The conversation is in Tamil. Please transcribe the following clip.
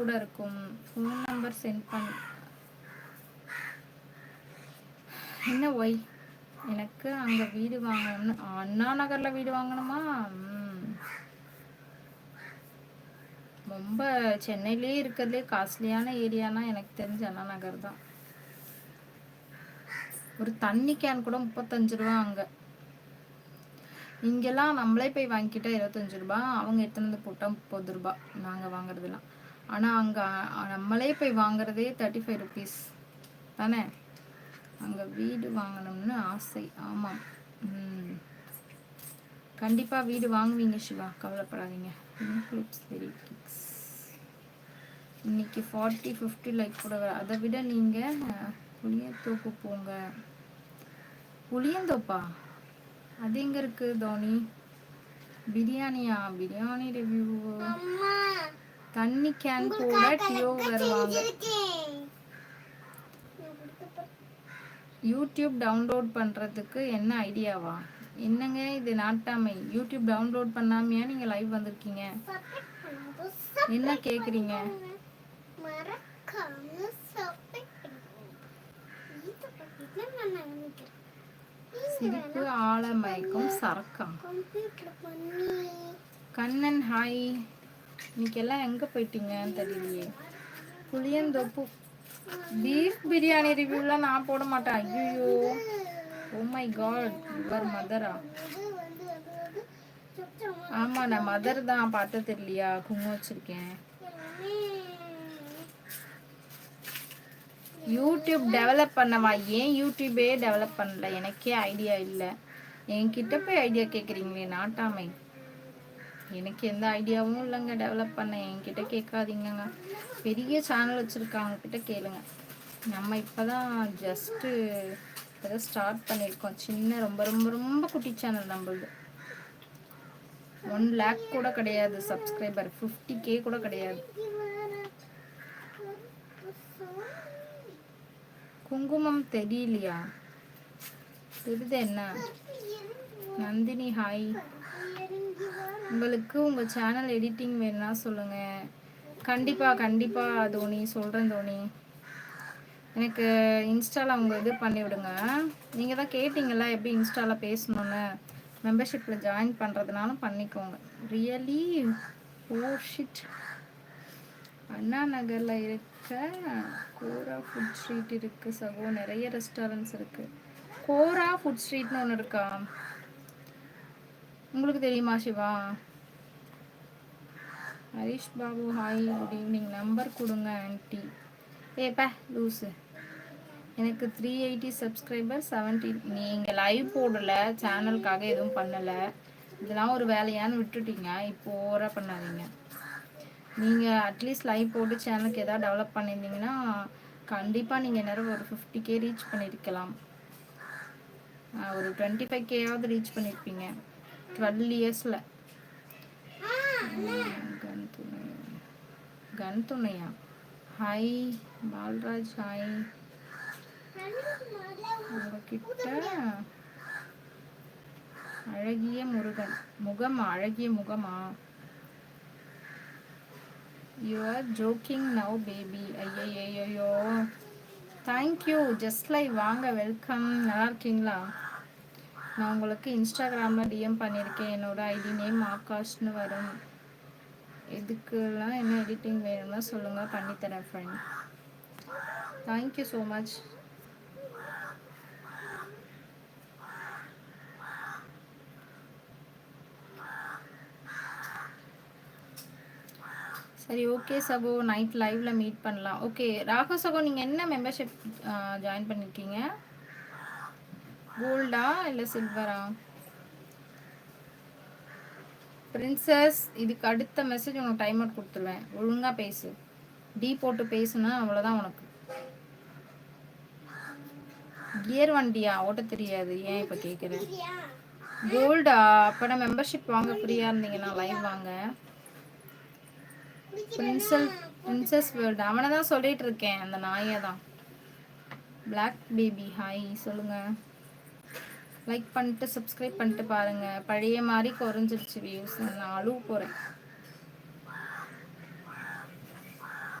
கூட இருக்கும். ஃபோன் நம்பர் சென்ட் பண்ண என்ன ஒய் எனக்கு அங்கே வீடு வாங்கணும்னு அண்ணா நகரில் வீடு வாங்கணுமா? ரொம்ப சென்னையிலே இருக்கிறதுலே காஸ்ட்லியான ஏரியானா எனக்கு தெரிஞ்ச அண்ணா நகர் தான். ஒரு தண்ணி கேன் கூட முப்பத்தஞ்சு ரூபா அங்கே. இங்கெல்லாம் நம்மளே போய் வாங்கிக்கிட்டா இருபத்தஞ்சு ரூபா அவங்க எடுத்துன்னு வந்து போட்டால் முப்பது ரூபா நாங்கள் வாங்குறதுலாம் ஆனால் அங்கே நம்மளே போய் வாங்குறதே தேர்ட்டி ஃபைவ் ருபீஸ் தானே? அங்கே வீடு வாங்கணும்னு ஆசை. ஆமாம் ம். கண்டிப்பாக வீடு வாங்குவீங்க சிவா. கவலைப்படாதீங்க. வெரி இன்னைக்கு ஃபார்ட்டி ஃபிஃப்டி லைக் கூட அதை விட நீங்கள் புளியந்தோப்பு போங்க. புளியந்தோப்பா? அது எங்கே இருக்குது தோனி? பிரியாணியா? பிரியாணி ரிவ்யூ தண்ணி கேன் கூட டியோ வருவாங்க. யூடியூப் டவுன்லோட் பண்ணுறதுக்கு என்ன ஐடியாவா? என்னங்க இது நாட்டாமை? யூடியூப் டவுன்லோட் பண்ணாமையா நீங்கள் லைவ் வந்திருக்கீங்க? என்ன கேட்குறீங்க சிரிப்பு ஆழமயக்கும் சரக்கம். கண்ணன் ஹாய் இன்னைக்கெல்லாம் எங்கே போயிட்டீங்கன்னு தெரியலையே. புளியந்தோப்பு. பீஃப் பிரியாணி ரிவ்யூலாம் நான் போட மாட்டேன். ஐயோ ஓ மை காட் யுவர் மதரா. ஆமாம் நான் மதர் தான். பார்த்த தெரியலையா? குங்குமம் வச்சுருக்கேன். யூடியூப் டெவலப் பண்ணவா? ஏன் யூடியூபே டெவலப் பண்ணல? எனக்கே ஐடியா இல்லை. என்கிட்ட போய் ஐடியா கேட்குறீங்களே நாட்டாமை. எனக்கு எந்த ஐடியாவும் இல்லைங்க. டெவலப் பண்ண. என்கிட்ட கேட்காதீங்கங்க. பெரிய சேனல் வச்சுருக்காங்க கிட்ட கேளுங்க. நம்ம இப்போ தான் ஜஸ்ட்டு இப்போ ஸ்டார்ட் பண்ணியிருக்கோம். சின்ன ரொம்ப ரொம்ப ரொம்ப குட்டி சேனல் நம்மளது. ஒன் லேக் கூட கிடையாது சப்ஸ்கிரைபர் ஃபிஃப்டி கே கூட கிடையாது. குங்குமம் தெரியலையா? தெரியுது என்ன? நந்தினி ஹாய் உங்களுக்கு உங்கள் சேனல் எடிட்டிங் வேணும்னா சொல்லுங்கள் கண்டிப்பாக கண்டிப்பாக தோனி சொல்கிறேன் தோனி. எனக்கு இன்ஸ்டாவில் அவங்க இது பண்ணி விடுங்க. நீங்கள் தான் கேட்டிங்களா எப்படி இன்ஸ்டாவில் பேசணுன்னு மெம்பர்ஷிப்பில் ஜாயின் பண்ணுறதுனாலும் பண்ணிக்கோங்க. ரியலி ஓஷிட் oh, அண்ணா நகரில் இருக்க கோரா ஃபுட் ஸ்ட்ரீட் இருக்குது சகோ. நிறைய ரெஸ்டாரண்ட்ஸ் இருக்குது கோரா ஃபுட் ஸ்ட்ரீட்னு ஒன்று இருக்கா? உங்களுக்கு தெரியுமா Siva? Harish Babu hi good evening number கொடுங்க ஆன்ட்டி ஏப்பா லூஸு எனக்கு த்ரீ எயிட்டி சப்ஸ்கிரைபர் செவன்டி நீங்கள் லைவ் போடலை சேனலுக்காக எதுவும் பண்ணலை. இதெல்லாம் ஒரு வேலையான்னு விட்டுட்டீங்க இப்போ ஓவராக பண்ணாதீங்க. நீங்கள் அட்லீஸ்ட் லைவ் போட்டு சேனலுக்கு எதாவது டெவலப் பண்ணியிருந்தீங்கன்னா கண்டிப்பாக நீங்கள் நேரம் ஒரு ஃபிஃப்டி கே ரீச் பண்ணியிருக்கலாம் ஒரு டுவெண்ட்டி ஃபைவ் கேயாவது ரீச் பண்ணியிருப்பீங்க டுவெல் இயர்ஸில் கன் துணை. கன் துணையா? ஹாய் பால்ராஜ் ஹாய் உங்ககிட்ட அழகிய முருகன். முகமா? அழகிய முகமா? You are joking now baby ஐயோ தேங்க்யூ ஜஸ்ட் லைக் வாங்க. வெல்கம் நல்லா இருக்கீங்களா? நான் உங்களுக்கு இன்ஸ்டாகிராமில் டிஎம் பண்ணியிருக்கேன் என்னோடய ஐடி நேம் ஆகாஷ்னு வரும். இதுக்கெல்லாம் என்ன எடிட்டிங் வேணும்னா சொல்லுங்கள் பண்ணித்தரேன் friend thank you so much சரி ஓகே சகோ. நைட் லைவில் மீட் பண்ணலாம். ஓகே ராகவ் சகோ நீங்கள் என்ன மெம்பர்ஷிப் ஜாயின் பண்ணியிருக்கீங்க கோல்டா இல்லை சில்வரா பிரின்சஸ் இதுக்கு அடுத்த மெசேஜ் உனக்கு டைம் அவுட் கொடுத்துருவேன். ஒழுங்காக பேசு. டீ போட்டு பேசுனா அவ்வளோதான் உனக்கு. கியர் வண்டியா? ஓட்ட தெரியாது. ஏன் இப்போ கேட்குறேன் கோல்டா அப்போ மெம்பர்ஷிப் வாங்க ஃப்ரீயாக இருந்தீங்கன்னா லைவ் வாங்க. பிரின்சல் பிரின்சஸ் வேர்ல்டு அவனை தான் சொல்லிட்டு இருக்கேன். அந்த நாயை தான் பிளாக் பேபி ஹாய் சொல்லுங்கள் லைக் பண்ணிட்டு சப்ஸ்கிரைப் பண்ணிட்டு பாருங்கள் பழைய மாதிரி குறைஞ்சிருச்சு வியூஸ் நான் அழுவு போகிறேன்